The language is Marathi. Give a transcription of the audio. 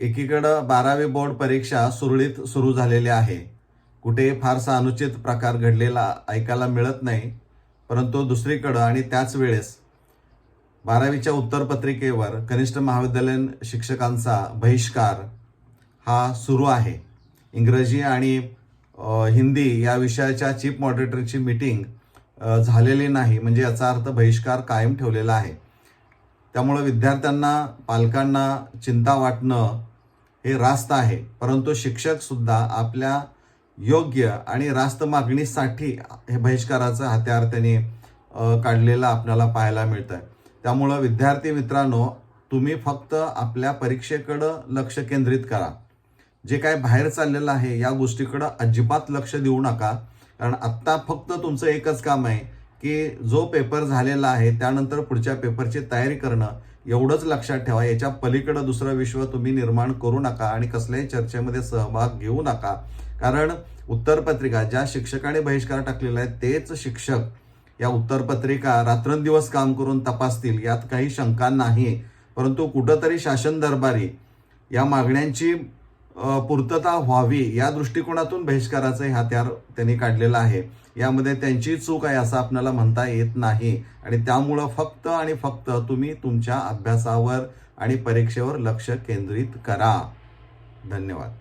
एकीकडं बारावी बोर्ड परीक्षा सुरळीत सुरू झालेली आहे. कुठे फारसा अनुचित प्रकार घडलेला ऐकायला मिळत नाही परंतु दुसरीकडं आणि त्याच वेळेस बारावीच्या उत्तरपत्रिकेवर कनिष्ठ महाविद्यालयीन शिक्षकांचा बहिष्कार हा सुरू आहे. इंग्रजी आणि हिंदी या विषयाच्या चीफ मॉडरेटरची मीटिंग झालेली नाही म्हणजे याचा अर्थ बहिष्कार कायम ठेवलेला आहे. त्यामुळं विद्यार्थ्यांना पालकांना चिंता वाटणं हे रास्त आहे. परंतु शिक्षक सुद्धा आपल्या योग्य आणि रास्त मागणीसाठी हे बहिष्काराचं हत्यार त्यांनी काढलेलं आपल्याला पाहायला मिळतं आहे त्यामुळं विद्यार्थी मित्रांनो तुम्ही फक्त आपल्या परीक्षेकडं लक्ष केंद्रित करा. जे काय बाहेर चाललेलं आहे या गोष्टीकडं अजिबात लक्ष देऊ नका. कारण आत्ता फक्त तुमचं एकच काम आहे की जो पेपर झालेला आहे त्यानंतर पुढच्या पेपरची तयारी करणं. एवढंच लक्षात ठेवा याच्या पलीकडं दुसरं विश्व तुम्ही निर्माण करू नका आणि कसल्याही चर्चेमध्ये सहभाग घेऊ नका. कारण उत्तरपत्रिका ज्या शिक्षकाने बहिष्कार टाकलेला आहे तेच शिक्षक या उत्तरपत्रिका रात्रंदिवस काम करून तपासतील यात काही शंका नाही परंतु कुठंतरी शासन दरबारी या मागण्यांची पूर्तता व्हावी या दृष्टिकोनातून बहिष्काराचं हे हत्यार त्यांनी काढलेलं आहे. यामध्ये त्यांची चूक आहे असं आपल्याला म्हणता येत नाही. आणि त्यामुळं फक्त आणि फक्त तुम्ही तुमच्या अभ्यासावर आणि परीक्षेवर लक्ष केंद्रित करा. धन्यवाद.